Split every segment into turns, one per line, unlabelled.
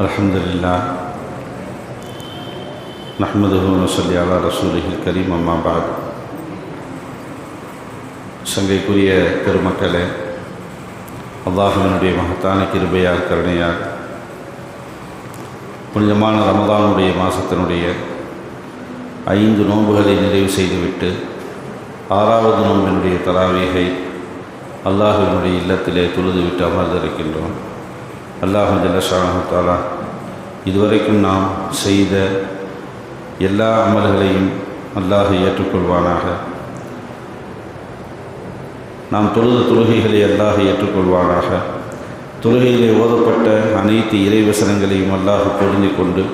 الحمد لله نحمده ونصلي على رسوله الكريم أما بعد சங்கைக்குரிய பெருமக்களே அல்லாஹுவினுடைய மகத்தான கிருபையால் கருணையால் புனிதமான ரமதானுடைய மாதத்தினுடைய ஐந்து நோன்புகளை நிறைவு செய்துவிட்டு ஆறாவது நோம்பினுடைய தலாவீகை அல்லாஹுவினுடைய இல்லத்திலே தொழுதுவிட்டு அமர்ந்திருக்கின்றோம் அல்லாஹு ஜல்லஷானஹாலா இதுவரைக்கும் நாம் செய்த எல்லா அமல்களையும் அல்லாஹ் ஏற்றுக்கொள்வானாக. நாம் தொழுத தொழுகைகளை அல்லாஹ் ஏற்றுக்கொள்வானாக. தொழுகையிலே ஓதப்பட்ட அனைத்து இறைவசனங்களையும் அல்லாஹ் பொருந்தி கொண்டு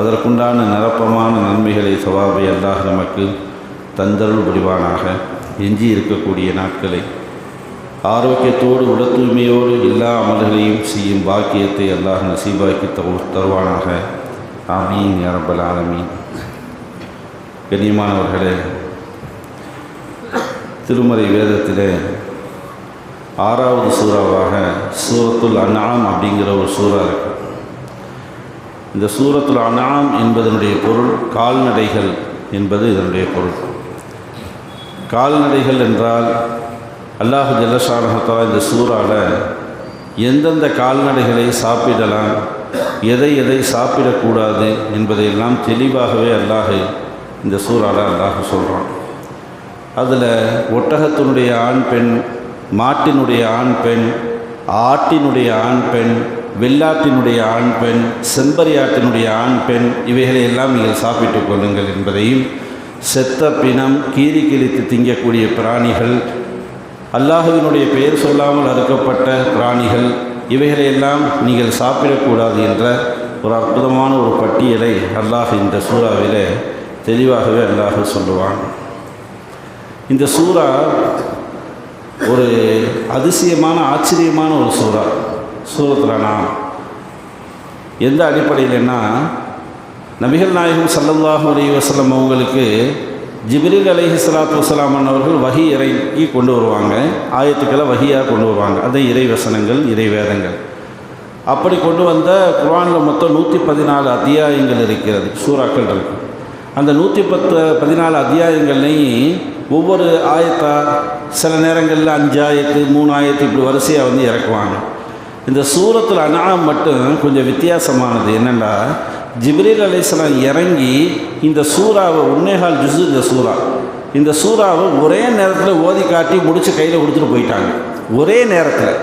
அதற்குண்டான நிரப்பமான நன்மைகளை சவாபை அல்லாஹ் நமக்கு தந்தருள் புரிவானாக. எஞ்சி இருக்கக்கூடிய நாட்களை ஆரோக்கியத்தோடு உட தூய்மையோடு எல்லா அமல்களையும் செய்யும் பாக்கியத்தை அல்லாஹ் நசீபாக்கி தரு- தருவானாக. ஆமீன் யாரப்பல் ஆலமீன். கண்ணியமானவர்களே திருமறை வேதத்திலே ஆறாவது சூறாவாக சூரத்துல் அன்னாம் அப்படிங்கிற ஒரு சூறா இருக்கு. இந்த சூரத்துல் அன்னாம் என்பதனுடைய பொருள் கால்நடைகள் என்பது இதனுடைய பொருள். கால்நடைகள் என்றால் அல்லாஹு ஜல்லஷானஹத்தாலா இந்த சூறாவில் எந்தெந்த கால்நடைகளை சாப்பிடலாம் எதை எதை சாப்பிடக்கூடாது என்பதையெல்லாம் தெளிவாகவே அல்லாஹ் இந்த சூறாவில் அல்லாஹ் சொல்கிறான் அதில் ஒட்டகத்தினுடைய ஆண் பெண் மாட்டினுடைய ஆண் பெண் ஆட்டினுடைய ஆண் பெண் வெள்ளாட்டினுடைய ஆண் பெண் செம்பரியாட்டினுடைய ஆண் பெண் இவைகளை எல்லாம் நீங்கள் சாப்பிட்டுக் கொள்ளுங்கள் என்பதையும் செத்த பிணம் கீறி கிழித்து திங்கக்கூடிய பிராணிகள் அல்லாஹுவினுடைய பெயர் சொல்லாமல் அறுக்கப்பட்ட பிராணிகள் இவைகளையெல்லாம் நீங்கள் சாப்பிடக்கூடாது என்ற ஒரு அற்புதமான ஒரு பட்டியலை அல்லாஹ் இந்த சூறாவிலே தெளிவாகவே அல்லாஹ் சொல்லுவான். இந்த சூறா ஒரு அதிசயமான ஆச்சரியமான ஒரு சூறா. சூரத்தில் நான் எந்த அடிப்படையில்னா நபிகள் நாயகம் சல்லல்லாஹு அலி வசலம் அவங்களுக்கு ஜிப்ரீல் அலைஹி ஸலாத்து வஸலாம் அவர்கள் வகி இறங்கி கொண்டு வருவாங்க. ஆயத்துக்களை வகியாக கொண்டு வருவாங்க. அது இறை வசனங்கள் இறை வேதங்கள். அப்படி கொண்டு வந்த குரானில் மொத்தம் நூற்றி பதினாலு அத்தியாயங்கள் இருக்கிறது. சூறாக்கள் இருக்கு. அந்த நூற்றி பத்து பதினாலு அத்தியாயங்கள்லையும் ஒவ்வொரு ஆயத்தா சில நேரங்களில் அஞ்சு ஆயத்து மூணு ஆயத்து இப்படி வரிசையாக வந்து இறக்குவாங்க. இந்த சூரத்தில் அனாம் மட்டும் கொஞ்சம் வித்தியாசமானது என்னென்னா ஜிப்ரீல் அலிஸ்லாம் இறங்கி இந்த சூறாவை உன்னேகால் ஜுசு இந்த சூறா. இந்த சூறாவை ஒரே நேரத்தில் ஓதி காட்டி முடித்து கையில் கொடுத்துட்டு போயிட்டாங்க. ஒரே நேரத்தில்.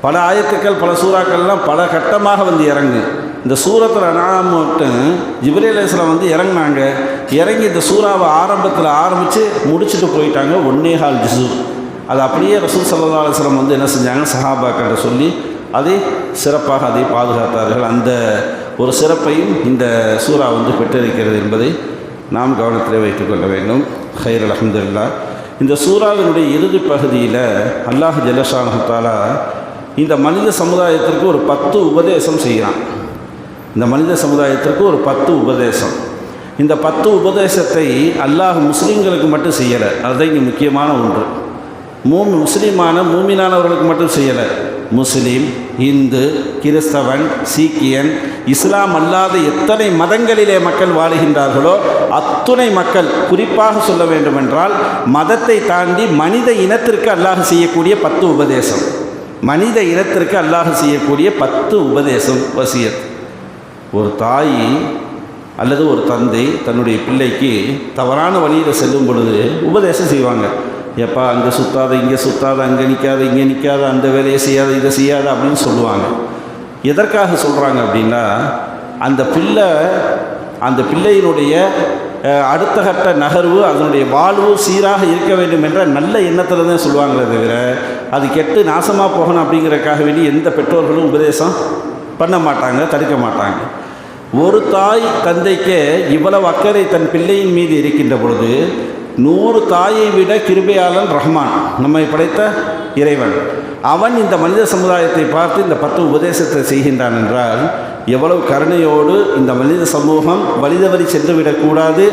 பல ஆயத்துக்கள் பல சூறாக்கள்லாம் பல கட்டமாக வந்து இறங்கு. இந்த சூரத்தில் அனாம் மட்டும் ஜிப்ரீல் அலிஸ்லாம் வந்து இறங்குனாங்க. இறங்கி இந்த சூறாவை ஆரம்பத்தில் ஆரம்பித்து முடிச்சுட்டு போயிட்டாங்க ஒன்னேகால் ஜுசு அது அப்படியே ரசூல் சல்லா அலுவலம் வந்து என்ன செஞ்சாங்க? சஹாபாக்கிட்ட சொல்லி அதை சிறப்பாக அதை பாதுகாத்தார்கள். அந்த ஒரு சிறப்பையும் இந்த சூறா வந்து பெற்றிருக்கிறது என்பதை நாம் கவனத்தில் வைத்துக்கொள்ள வேண்டும். ஹைர் அலமதுல்லா இந்த சூறாவினுடைய இறுதி பகுதியில் அல்லாஹ் ஜல்லஷானஹாலா இந்த மனித சமுதாயத்திற்கு ஒரு பத்து உபதேசம் செய்கிறான். இந்த மனித சமுதாயத்திற்கு ஒரு பத்து உபதேசம். இந்த பத்து உபதேசத்தை அல்லாஹ் முஸ்லீம்களுக்கு மட்டும் செய்யலை. அதுதான் இங்கே முக்கியமான ஒன்று. மூ முஸ்லீமான மூமினானவர்களுக்கு மட்டும் செய்யலை. முஸ்லீம் இந்து கிறிஸ்தவன் சீக்கியன் இஸ்லாம் அல்லாத எத்தனை மதங்களிலே மக்கள் வாழுகின்றார்களோ அத்துணை மக்கள் குறிப்பாக சொல்ல வேண்டுமென்றால் மதத்தை தாண்டி மனித இனத்திற்கு அல்லாஹ் செய்யக்கூடிய பத்து உபதேசம். மனித இனத்திற்கு அல்லாஹ் செய்யக்கூடிய பத்து உபதேசம் வசியத். ஒரு தாய் அல்லது ஒரு தந்தை தன்னுடைய பிள்ளைக்கு தவறான வழியில் செல்லும் பொழுது உபதேசம் செய்வாங்க. எப்பா அங்கே சுத்தாத இங்கே சுத்தாத அங்கே நிற்காத இங்கே நிற்காத அந்த வேலையை செய்யாத இதை செய்யாத அப்படின்னு சொல்லுவாங்க. எதற்காக சொல்கிறாங்க அப்படின்னா அந்த பிள்ளை அந்த பிள்ளையினுடைய அடுத்த கட்ட நகர்வு அதனுடைய வாழ்வு சீராக இருக்க வேண்டும் என்ற நல்ல எண்ணத்தில் தான் சொல்லுவாங்களே தவிர அது கெட்டு நாசமாக போகணும் அப்படிங்கிறக்காக வேண்டி எந்த பெற்றோர்களும் உபதேசம் பண்ண மாட்டாங்க தடுக்க மாட்டாங்க. ஒரு தாய் தந்தைக்கு இவ்வளவு அக்கறை தன் பிள்ளையின் மீது இருக்கின்ற பொழுது நூறு தாயை விட கிருபையாளன் ரஹ்மான். நம்மை படைத்த இறைவன். அவன் இந்த மனித சமுதாயத்தை பார்த்து இந்த பத்து உபதேசத்தை செய்கின்றான் என்றால் எவ்வளவு கருணையோடு இந்த மனித சமூகம் வழிதவறி சென்றுவிடக்கூடாது.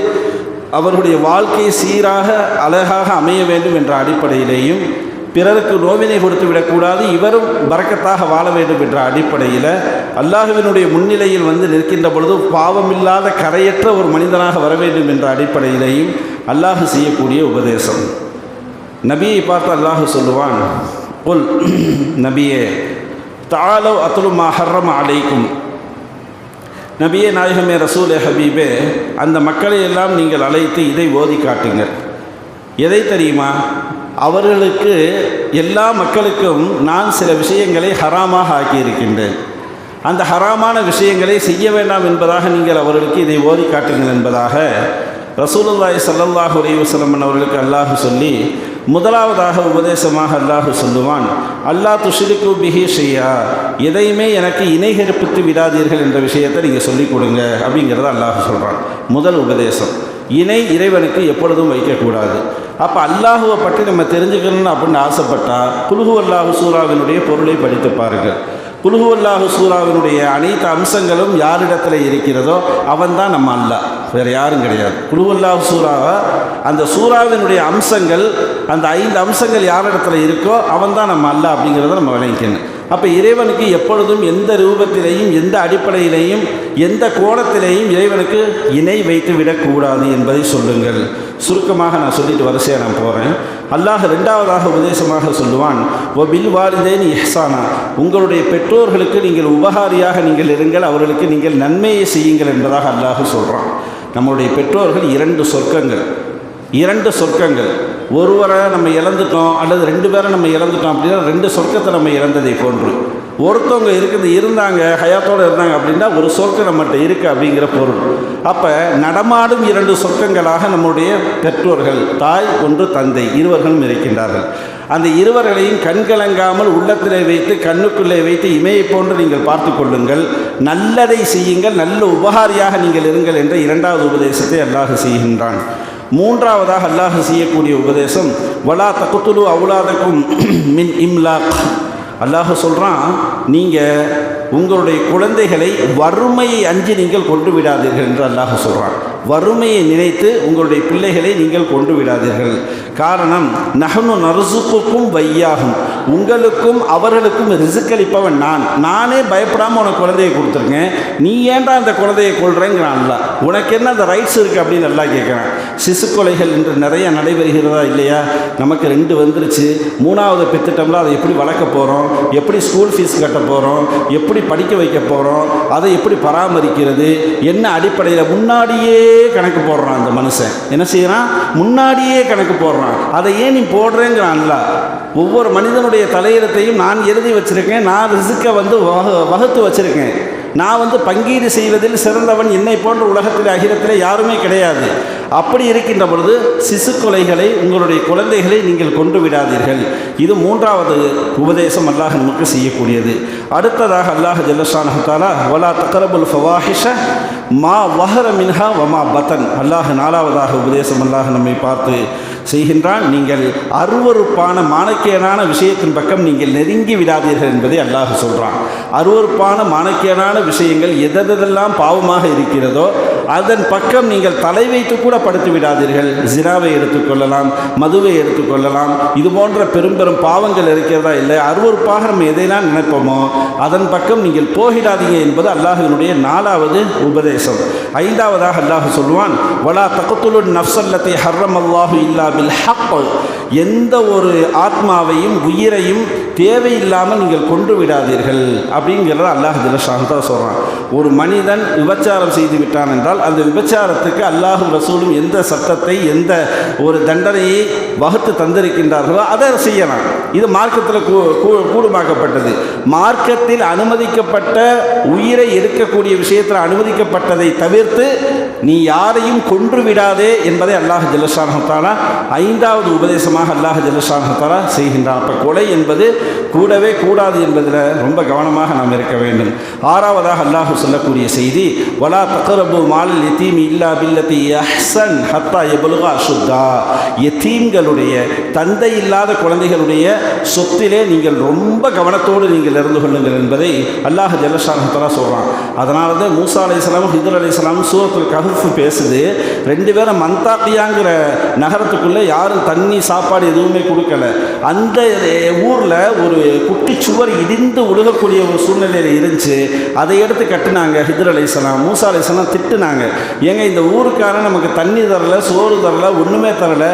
அவர்களுடைய வாழ்க்கை சீராக அழகாக அமைய வேண்டும் என்ற அடிப்படையிலேயும் பிறருக்கு நோவினை கொடுத்து விடக்கூடாது இவரும் பறக்கத்தாக வாழ வேண்டும் என்ற அடிப்படையில் அல்லாஹுவினுடைய முன்னிலையில் வந்து நிற்கின்ற பொழுது பாவமில்லாத கரையற்ற ஒரு மனிதனாக வர வேண்டும் என்ற அடிப்படையிலேயும் அல்லாஹ் செய்யக்கூடிய உபதேசம். நபியை பார்த்து அல்லாஹ் சொல்லுவான் புல் நபியே தாலவ் அத்துலுமா ஹர்ரம் அலைக்கும். நபியே நாயகமே ரசூலே ஹபீபே அந்த மக்களை எல்லாம் நீங்கள் அழைத்து இதை ஓதி காட்டுங்கள். எதை தெரியுமா? அவர்களுக்கு எல்லா மக்களுக்கும் நான் சில விஷயங்களை ஹராமாக ஆக்கியிருக்கின்றேன். அந்த ஹராமான விஷயங்களை செய்ய வேண்டாம் என்பதாக நீங்கள் அவர்களுக்கு இதை ஓதி காட்டுங்கள் என்பதாக ரசூலுல்லாய் சல்லல்லாஹ் அலைஹி அவர்களுக்கு அல்லாஹு சொல்லி முதலாவதாக உபதேசமாக அல்லாஹு சொல்லுவான் அல்லாஹ் துஷிரிக்கு பிஹி ஷையா எதையுமே எனக்கு இணை கற்பித்து விடாதீர்கள் என்ற விஷயத்தை நீங்கள் சொல்லிக் கொடுங்க அப்படிங்கிறத அல்லாஹ் சொல்கிறான் முதல் உபதேசம். இணை இறைவனுக்கு எப்பொழுதும் வைக்கக்கூடாது. அப்போ அல்லாஹுவை பற்றி நம்ம தெரிஞ்சுக்கணும்னு அப்படின்னு ஆசைப்பட்டால் குலுகு அல்லாஹு சூறாவினுடைய பொருளை படித்து பாருங்கள். குலுகுவல்லாஹு சூராவினுடைய சூறாவினுடைய அனைத்து அம்சங்களும் யாரிடத்தில் இருக்கிறதோ அவன்தான் நம்ம அல்ல. வேறு யாரும் கிடையாது. குலுகுவல்லாஹு சூறாவை? அந்த சூறாவினுடைய அம்சங்கள் அந்த ஐந்து அம்சங்கள் யாரிடத்தில் இருக்கோ அவன்தான் நம்ம அல்ல அப்படிங்கிறத நம்ம விளங்கிக்கணும். அப்போ இறைவனுக்கு எப்பொழுதும் எந்த ரூபத்திலேயும் எந்த அடிப்படையிலேயும் எந்த கோணத்திலேயும் இறைவனுக்கு இணை வைத்து விடக்கூடாது என்பதை சொல்லுங்கள். சுருக்கமாக நான் சொல்லிட்டு வரிசையாக நான் போகிறேன் அல்லாஹ் ரெண்டாவதாக உபதேசமாக சொல்லுவான் ஓ பில் வாலிதேன் இஹ்சானா. உங்களுடைய பெற்றோர்களுக்கு நீங்கள் உபகாரியாக நீங்கள் இருங்கள் அவர்களுக்கு நீங்கள் நன்மையை செய்யுங்கள் என்பதாக அல்லாஹ் சொல்கிறான் நம்மளுடைய பெற்றோர்கள் இரண்டு சொர்க்கங்கள். இரண்டு சொர்க்கங்கள். ஒருவரை நம்ம இழந்துட்டோம் அல்லது ரெண்டு பேரை நம்ம இழந்துட்டோம் அப்படின்னா ரெண்டு சொர்க்கத்தை நம்ம இழந்ததை போன்று. ஒருத்தவங்க இருக்குது இருந்தாங்க ஹயாத்தோடு இருந்தாங்க அப்படின்னா ஒரு சொர்க்கம் நம்மகிட்ட இருக்குது அப்படிங்கிற பொருள். அப்போ நடமாடும் இரண்டு சொர்க்கங்களாக நம்முடைய பெற்றோர்கள் தாய் ஒன்று தந்தை இருவர்களும் இருக்கின்றார்கள். அந்த இருவர்களையும் கண்கலங்காமல் உள்ளத்திலே வைத்து கண்ணுக்குள்ளே வைத்து இமையை போன்று நீங்கள் பார்த்து கொள்ளுங்கள். நல்லதை செய்யுங்கள் நல்ல உபகாரியாக நீங்கள் இருங்கள் என்ற இரண்டாவது உபதேசத்தை அல்லாஹ் செய்கின்றான். மூன்றாவதாக அல்லாஹ் செய்யக்கூடிய உபதேசம் வலா தகுத்துலு அவுலாதக்கும் மின் இம்லாக். அல்லாஹ் சொல்கிறான் நீங்கள் உங்களுடைய குழந்தைகளை வறுமையை அஞ்சு நீங்கள் கொண்டு விடாதீர்கள் என்று அல்லாஹ் சொல்கிறான் வறுமையை நினைத்து உங்களுடைய பிள்ளைகளை நீங்கள் கொண்டு விடாதீர்கள். காரணம் நகனு நறுசுக்கும் வையாகும். உங்களுக்கும் அவர்களுக்கும் ரிசுக்களிப்பவன் நான். நானே பயப்படாமல் உனக்கு குழந்தையை கொடுத்துருக்கேன். நீ ஏன்டா அந்த குழந்தையை கொள்கிறேங்கிறான்ல உனக்கு என்ன அந்த ரைட்ஸ் இருக்குது அப்படின்னு நல்லா கேட்குறேன் சிசு கொலைகள் இன்று நிறைய நடைபெறுகிறதா இல்லையா? நமக்கு ரெண்டு வந்துருச்சு. மூணாவது பெற்றுட்டோம்ல அதை எப்படி வளர்க்க போகிறோம் எப்படி ஸ்கூல் ஃபீஸ் கட்ட போகிறோம் எப்படி படிக்க வைக்க போகிறோம் அதை எப்படி பராமரிக்கிறது? என்ன அடிப்படையில் முன்னாடியே கணக்கு போடுறான் அந்த மனுஷன். என்ன செய்கிறான் முன்னாடியே கணக்கு போடுறான். அதை ஏன் நீ போடுறேங்கிறான்ல? ஒவ்வொரு மனிதனுடைய தலையிடத்தையும் நான் எழுதி வச்சுருக்கேன். நான் ரிசுக்கை வந்து வகுத்து வச்சுருக்கேன். நான் வந்து பங்கீடு செய்வதில் சிறந்தவன் என்னை போன்ற உலகத்தில் அகிலத்தில் யாருமே கிடையாது. அப்படி இருக்கின்ற பொழுது சிசு கொலைகளை உங்களுடைய குழந்தைகளை நீங்கள் கொண்டு விடாதீர்கள். இது மூன்றாவது உபதேசம் அல்லாஹ் நமக்கு செய்யக்கூடியது. அடுத்ததாக அல்லாஹ் ஜல்லஷானஹாலா வலா தக்கரபுல் ஃபவாஹிஷ மா வஹர மின்ஹா வமா பத்தன். அல்லாஹ் நாலாவதாக உபதேசம் அல்லாஹ் நம்மை பார்த்து செய்கின்றான். நீங்கள் அருவறுப்பான மானக்கேடான விஷயத்தின் பக்கம் நீங்கள் நெருங்கி விடாதீர்கள் என்பதை அல்லாஹ் சொல்கிறான் அருவறுப்பான மானக்கேடான விஷயங்கள் எதெதெல்லாம் பாவமாக இருக்கிறதோ அதன் பக்கம் நீங்கள் தலை வைத்து கூட படுத்து விடாதீர்கள். ஜினாவை எடுத்துக்கொள்ளலாம் மதுவை எடுத்துக்கொள்ளலாம் இது போன்ற பெரும் பெரும் பாவங்கள் இருக்கிறதா இல்லை? அருவறுப்பாக நம்ம எதையெல்லாம் நினைப்போமோ அதன் பக்கம் நீங்கள் போகிடாதீங்க என்பது அல்லாஹினுடைய நாலாவது உபதேசம். ஐந்தாவதாக அல்லாஹ் சொல்லுவான் வலா தகத்துலு நஃப்சல்லத்தை ஹர்ரம் அல்லாஹு இல்லா பில் ஹக். எந்த ஒரு ஆத்மாவையும் உயிரையும் தேவையில்லாமல் நீங்கள் கொண்டு விடாதீர்கள் அப்படிங்கிறத அல்லாஹ் ஜலஷாந்தா சொல்கிறான் ஒரு மனிதன் விபச்சாரம் செய்து விட்டான் என்றால் அந்த விபச்சாரத்துக்கு அல்லாஹும் ரசூலும் எந்த சட்டத்தை எந்த ஒரு தண்டனையை வகுத்து தந்திருக்கின்றார்களோ அதை செய்யலாம். இது மார்க்கத்தில் கூடுமாக்கப்பட்டது. மார்க்கத்தில் அனுமதிக்கப்பட்ட உயிரை எடுக்கக்கூடிய விஷயத்தில் அனுமதிக்கப்பட்டதை தவிர்த்து நீ யாரையும் கொன்று விடாதே என்பதை அல்லாஹ் ஜல்லஷானஹத்தாலா ஐந்தாவது உபதேசமாக அல்லாஹ் ஜல்லஷானஹத்தாலா செய்கின்றான். அப்போ கொலை என்பது கூடவே கூடாது என்பதில் ரொம்ப கவனமாக நாம் இருக்க வேண்டும். ஆறாவதாக அல்லாஹ் சொல்லக்கூடிய செய்தி வலா தக்கரபு மாலில் எத்தீம் இல்லா பில்லத்தி அஹ்சன் ஹத்தா எபுலுகா சுத்தா. எத்தீம்களுடைய தந்தை இல்லாத குழந்தைகளுடைய சொத்திலே நீங்கள் ரொம்ப கவனத்தோடு நீங்கள் இருந்து கொள்ளுங்கள் என்பதை அல்லாஹ் ஜல்லஷானஹத்தாலா சொல்கிறான் அதனால தான் மூசா அலையாம் ஹிதுர் அலையாம் சூரத்துல் கஹுஃப் பேசுது. ரெண்டு பேரும் மந்தாக்கியாங்கிற நகரத்துக்குள்ளே யாரும் தண்ணி சாப்பாடு எதுவுமே கொடுக்கல. அந்த ஊரில் ஒரு குட்டி சுவர் இடிந்து உழுகக்கூடிய ஒரு சூழ்நிலையில் இருந்துச்சு. அதை எடுத்து கட்டினாங்க ஹிதர் அலைசலாம் மூசா அலைசலாம் திட்டுனாங்க. ஏங்க இந்த ஊருக்காரன் நமக்கு தண்ணி தரல சோறு தரல ஒன்றுமே தரல.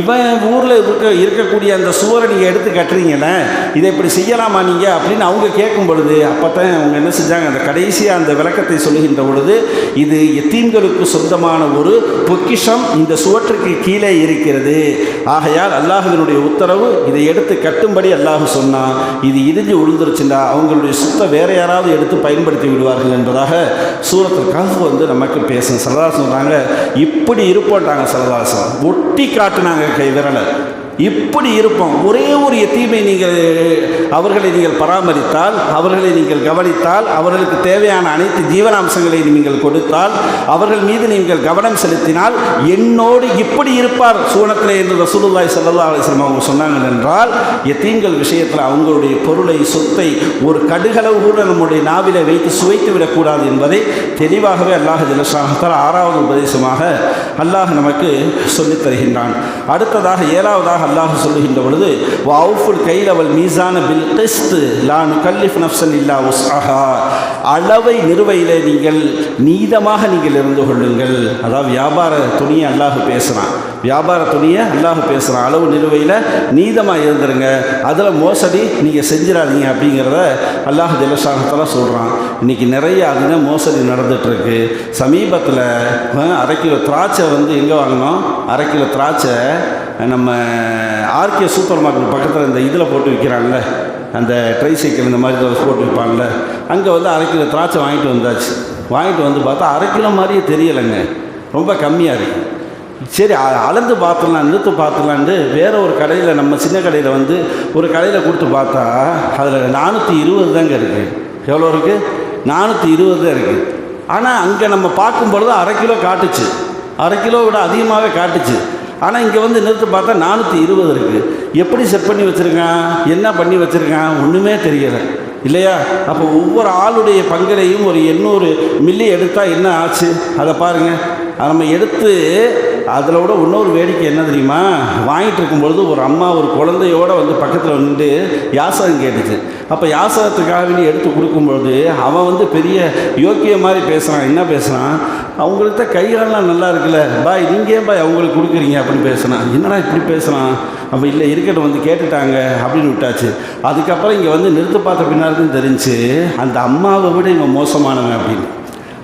இவன் ஊரில் இருக்க இருக்கக்கூடிய அந்த சுவரை நீங்கள் எடுத்து கட்டுறீங்களே இதை இப்படி செய்யலாமா நீங்கள் அப்படின்னு அவங்க கேட்கும் பொழுது அப்போ தான் அவங்க என்ன செஞ்சாங்க? அந்த கடைசியாக அந்த விளக்கத்தை சொல்லுகின்ற பொழுது இது எத்தீம்களுக்கு சொந்தமான ஒரு பொக்கிஷம் இந்த சுவற்றுக்கு கீழே இருக்கிறது. ஆகையால் அல்லாஹுவினுடைய உத்தரவு இதை எடுத்து கட்டும்படி அல்லாஹ் சொன்னான். இது இடிஞ்சு விழுந்துருச்சுண்டா அவங்களுடைய சுத்த வேற யாராவது எடுத்து பயன்படுத்தி விடுவார்கள் என்பதாக சூரத்தில் கஹ் வந்து நமக்கு பேசும். சரதாசன் சொல்கிறாங்க இப்படி இருப்போன்றாங்க சரதாசன் ஒட்டி காட்டுனாங்க கை விரலை. இப்படி இருப்போம். ஒரே ஒரு எத்தீமை நீங்கள் அவர்களை நீங்கள் பராமரித்தால் அவர்களை நீங்கள் கவனித்தால் அவர்களுக்கு தேவையான அனைத்து ஜீவனாம்சங்களை நீங்கள் கொடுத்தால் அவர்கள் மீது நீங்கள் கவனம் செலுத்தினால் என்னோடு இப்படி இருப்பார். சூனத்தில் என்று ரசூலுல்லாய் சல்லா அலிஸ்லம் அவங்க சொன்னாங்க என்றால் எத்தீங்கள் விஷயத்தில் அவங்களுடைய பொருளை சொத்தை ஒரு கடுகளவு கூட நம்முடைய நாவில வைத்து சுவைத்து விடக்கூடாது என்பதை தெளிவாகவே அல்லாஹ் ஜலசாகத்தால் ஆறாவது உபதேசமாக அல்லாஹ் நமக்கு சொல்லித் தருகின்றான். அடுத்ததாக ஏழாவதாக அல்லாஹ் சொல்லுகின்ற பொழுது வவுஃபுல் கையில் அவள் மீசான பில் டெஸ்ட் லானு கல்லிஃப் நப்சன் இல்லா உஸ்ஆஹா அளவை நிறுவையில் நீங்கள் நீதமாக நீங்கள் இருந்து கொள்ளுங்கள். அதாவது வியாபார துணியை அல்லாஹ் பேசுகிறான் வியாபார அல்லாஹ் பேசுகிறான் அளவு நிலுவையில் நீதமாக இருந்துருங்க. அதில் மோசடி நீங்கள் செஞ்சிடாதீங்க அப்படிங்கிறத அல்லாஹ் ஜலசாகத்தெல்லாம் சொல்கிறான் இன்றைக்கி நிறைய அதிக மோசடி நடந்துகிட்ருக்கு சமீபத்தில் அரை கிலோ திராட்சை வந்து எங்கே வாங்கினோம்? அரை கிலோ திராட்சை நம்ம ஆர்கே சூப்பர் மார்க்கெட் பக்கத்தில் இந்த இதில் போட்டு விற்கிறாங்கல்ல அந்த ட்ரை சைக்கிள் இந்த மாதிரி இதில் போட்டு விற்பாங்கல்ல அங்கே வந்து அரை கிலோ திராட்சை வாங்கிட்டு வந்தாச்சு. வாங்கிட்டு வந்து பார்த்தா அரை கிலோ மாதிரியே தெரியலைங்க. ரொம்ப கம்மியாக இருக்குது சரி அ- அளந்து பார்த்துடலாம் நிறுத்து பார்த்துடலான்ட்டு வேறு ஒரு கடையில் நம்ம சின்ன கடையில் வந்து ஒரு கடையில் கொடுத்து பார்த்தா அதில் நானூற்றி இருபது தாங்க இருக்குது எவ்வளோ இருக்குது நானூற்றி இருபது தான் இருக்குது ஆனால் அங்கே நம்ம பார்க்கும் பொழுது அரை கிலோ காட்டுச்சு. அரை கிலோ விட அதிகமாகவே காட்டுச்சு. ஆனால் இங்கே வந்து நிறுத்து பார்த்தா நானூற்றி இருபது இருக்குது எப்படி செட் பண்ணி வச்சுருக்கான்? என்ன பண்ணி வச்சுருக்கான்? ஒன்றுமே தெரியலை. இல்லையா? அப்போ ஒவ்வொரு ஆளுடைய பங்கிலையும் ஒரு எண்ணூறு மில்லி எடுத்தால் என்ன ஆச்சு? அதை பாருங்கள் அதை நம்ம எடுத்து அதில் விட இன்னொரு வேடிக்கை என்ன தெரியுமா? வாங்கிட்டு இருக்கும்பொழுது ஒரு அம்மா ஒரு குழந்தையோட வந்து பக்கத்தில் வந்து யாசகம் கேட்டுச்சு. அப்போ யாசகத்துக்காக எடுத்து கொடுக்கும்பொழுது அவன் வந்து பெரிய யோக்கிய மாதிரி பேசுகிறான் என்ன பேசுகிறான் அவங்களுக்கு தான் கைகாலெலாம் நல்லா இருக்குல்ல. பாய் நீங்கள் ஏன் பாய் அவங்களுக்கு கொடுக்குறீங்க அப்படின்னு பேசுனான் என்னடா இப்படி பேசுகிறான் அப்போ இல்லை இருக்கட்டும் வந்து கேட்டுட்டாங்க அப்படின்னு விட்டாச்சு. அதுக்கப்புறம் இங்கே வந்து நிறுத்து பார்த்த பின்னாடி தெரிஞ்சு அந்த அம்மாவை விட இவன் மோசமானவன் அப்படின்னு.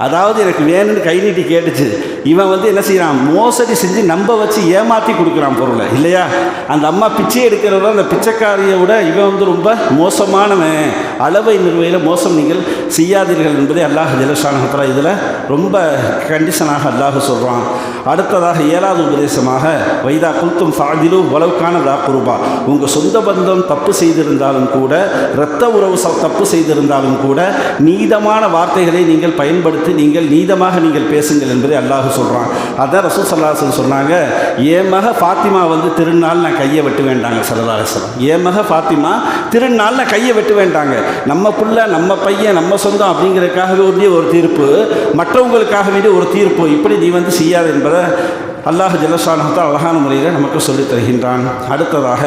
அதாவது எனக்கு வேணும்னு கை நீட்டி கேட்டுச்சு. இவன் வந்து என்ன செய்கிறான் மோசடி செஞ்சு நம்ப வச்சு ஏமாற்றி கொடுக்குறான் பொருளை இல்லையா? அந்த அம்மா பிச்சை எடுக்கிறவங்க அந்த பிச்சைக்காரியை விட இவன் வந்து ரொம்ப மோசமானவன். அளவை நிறுவையில் மோசம் நீங்கள் செய்யாதீர்கள் என்பதை அல்லாஹ் ஜலசானகத்தில் இதில் ரொம்ப கண்டிஷனாக அல்லாஹ் சொல்கிறான் அடுத்ததாக ஏழாவது உபதேசமாக வைதா குல்தும் சாதிலு உளவுக்கான தா குருபா. உங்கள் சொந்த பந்தம் தப்பு செய்திருந்தாலும் கூட இரத்த உறவு தப்பு செய்திருந்தாலும் கூட நீதமான வார்த்தைகளை நீங்கள் பயன்படுத்தி நீங்கள் நீதமாக நீங்கள் பேசுங்கள் என்பதை அல்லாஹ் சொல்கிறான் அதான் ரசூல் சல்லாஹன் சொன்னாங்க என் மக ஃபாத்திமா வந்து திருநாள் நான் கையை வெட்டு வேண்டாங்க சல்லாஹலம் என் மக ஃபாத்திமா திருநாள் நான் கையை வெட்டு வேண்டாங்க. நம்ம புள்ள நம்ம பையன் நம்ம சொந்தம் அப்படிங்கிறதுக்காக வேண்டிய ஒரு தீர்ப்பு மற்றவங்களுக்காக வேண்டிய ஒரு தீர்ப்பு. இப்படி நீ வந்து செய்யாது என்பதை அல்லாஹ் ஜலசானத்தை அழகான முறையில் நமக்கு சொல்லித் தருகின்றான். அடுத்ததாக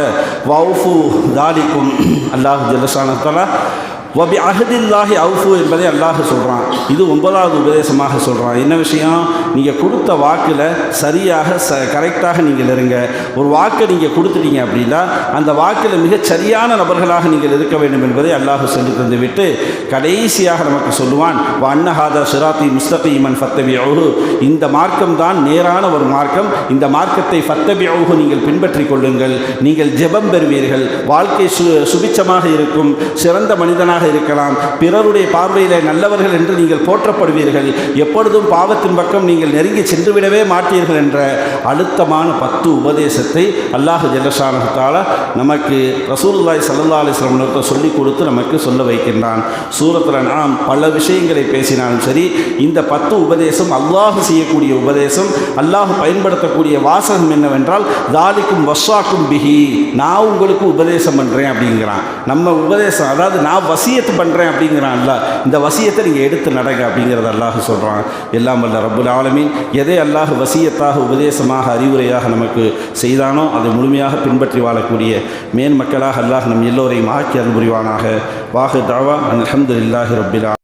வவுஃபு தாலிக்கும் அல்லாஹ் ஜலசானத்தலா வபி அஹதில்லாஹி அவுஃபு என்பதை அல்லாஹ் சொல்கிறான் இது ஒன்பதாவது உபதேசமாக சொல்கிறான் என்ன விஷயம்? நீங்கள் கொடுத்த வாக்கில் சரியாக ச கரெக்டாக நீங்கள் இருங்க. ஒரு வாக்கை நீங்கள் கொடுத்துட்டீங்க அப்படின்னா அந்த வாக்கில் மிகச் சரியான நபர்களாக நீங்கள் இருக்க வேண்டும் என்பதை அல்லாஹ் சொல்லி தந்து விட்டு கடைசியாக நமக்கு சொல்லுவான் அன்னஹாதா சிராத்தி முஸ்தகீமன் ஃபத்தபியவுஹு இந்த மார்க்கம் தான் நேரான ஒரு மார்க்கம். இந்த மார்க்கத்தை ஃபத்தபியவுஹு நீங்கள் பின்பற்றிக் கொள்ளுங்கள். நீங்கள் ஜெபம் பெறுவீர்கள். வாழ்க்கை சு சுபிச்சமாக இருக்கும். சிறந்த மனிதனாக இருக்கலாம். பிறருடைய பார்வையில் நல்லவர்கள் என்று நீங்கள் போற்றப்படுவீர்கள். எப்பொழுதும் பாவத்தின் பக்கம் நீங்கள் நெருங்கி சென்றுவிடவே மாட்டீர்கள் என்ற அழுத்தமான பத்து உபதேசத்தை அல்லாஹு ஜல்லஷானத்தால நமக்கு ரசூல்லாய் சல்லா அலிஸ்லாமத்தை சொல்லிக் கொடுத்து நமக்கு சொல்ல வைக்கின்றான். சூரத்தில் நாம் பல விஷயங்களை பேசினாலும் சரி இந்த பத்து உபதேசம் அல்லாஹு செய்யக்கூடிய உபதேசம் அல்லாஹ் பயன்படுத்தக்கூடிய வாசகம் என்னவென்றால் தாலிக்கும் வஸ்வாக்கும் பிஹி. நான் உங்களுக்கு உபதேசம் பண்ணுறேன் அப்படிங்கிறான். நம்ம உபதேசம் அதாவது நான் வசி வசியத்து பண்ணுறேன் அப்படிங்கிறான் அல்லாஹ் இந்த வசியத்தை நீங்கள் எடுத்து நடங்க அப்படிங்கிறத அல்லாஹ் சொல்கிறான் எல்லாம் வல்ல ரப்புல் ஆலமீன். எதை அல்லாஹ் வசியத்தாக உபதேசமாக அறிவுரையாக நமக்கு செய்தானோ அதை முழுமையாக பின்பற்றி வாழக்கூடிய மேன் மக்களாக அல்லாஹ் நம் எல்லோரையும் ஆக்கி அருள் புரிவானாக. வாஹு தாவா. அல்ஹம்துலில்லாஹி இல்லாஹி ஆலமீன்.